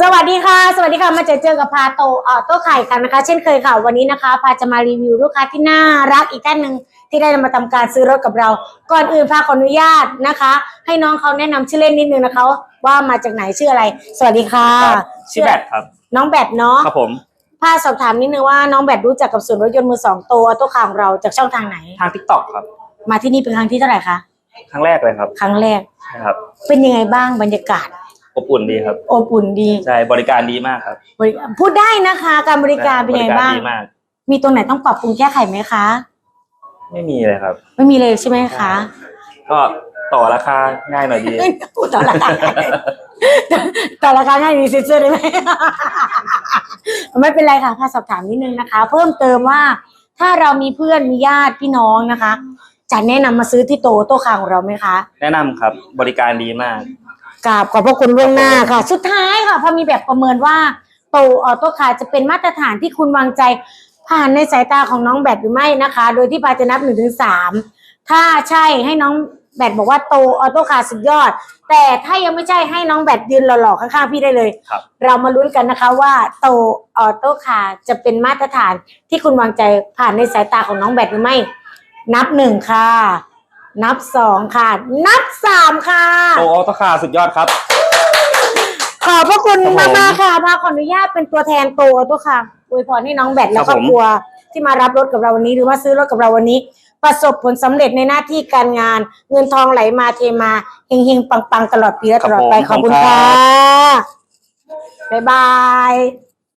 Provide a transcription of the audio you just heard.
สวัสดีค่ะ สวัสดีค่ะ มาเจอเจอกับพาโตเอ่อโต๊ะไข่กันนะคะ เช่นเคยค่ะ วันนี้นะคะ พาจะมารีวิวลูกค้าที่น่ารักอีกท่านหนึ่งที่ได้มาทำการซื้อรถกับเรา ก่อนอื่นพาขออนุญาตนะคะ ให้น้องเขาแนะนำชื่อเล่นนิดนึงนะคะ ว่ามาจากไหนชื่ออะไร สวัสดีค่ะครับชื่อแบทครับ น้องแบทเนาะครับผมพาสอบถามนิดนึงว่าน้องแบทรู้จักกับศูนย์รถยนต์มือสองตัวโต๊ะข่าวของเราจากช่องทางไหนทางทิกตอกครับ มาที่นี่เป็นครั้งที่เท่าไหร่คะครั้งแรกเลยครับ ครั้งแรกใช่ครับ เป็นยังไงบ้างบรรยากาศ อบอุ่นดีครับอบอุ่นดีใช่บริการดีมากครับบริพูดได้นะคะ การบริการเป็นยังไงบ้าง ดีมาก มีตรงไหนต้องปรับปรุงแก้ไขไหมคะ ไม่มีเลยครับ ไม่มีเลยใช่ไหมคะ ก็ต่อราคาง่ายหน่อยดีพูดต่อราคาต่อราคาง่ายดีซิเซอร์ได้ไหมไม่เป็นไรค่ะพาสอบถามนิดนึงนะคะ เพิ่มเติมว่าถ้าเรามีเพื่อนมีญาติพี่น้องนะคะจะแนะนำมาซื้อที่โตโต๊ะคางของเราไหมคะ แนะนำครับบริการดีมาก กราบขอบพระคุณล่วงหน้าค่ะ สุดท้ายค่ะพอมีแบบประเมินว่าโตออโต้คาร์จะเป็นมาตรฐานที่คุณวางใจ ผ่านในสายตาของน้องแบทหรือไม่นะคะ โดยที่พาจะนับหนึ่งถึงสามถ้าใช่ให้น้องแบทบอกว่าโตออโต้คาร์สุดยอด แต่ถ้ายังไม่ใช่ให้น้องแบทยืนหล่อๆข้างๆพี่ได้เลย ครับ เรามาลุ้นกันนะคะว่าโตออโต้คาร์จะเป็นมาตรฐานที่คุณวางใจผ่านในสายตาของน้องแบทหรือไม่ นับหนึ่งค่ะ นับสองค่ะ นับสามค่ะ โตออโตคาร์สุดยอดครับ ขอบพระคุณครับผมมากมากๆค่ะพาขออนุญาตเป็นตัวแทนโตตัวค่ะอวยพรให้น้องแบทและครับครอบผม ครัว ที่มารับรถกับเราวันนี้หรือว่าซื้อรถกับเราวันนี้ ประสบผลสำเร็จในหน้าที่การงาน เงินทองไหลมาเทมาเฮงๆปังๆ ตลอดปีและตลอดไปขอบคุณค่ะบ๊ายบาย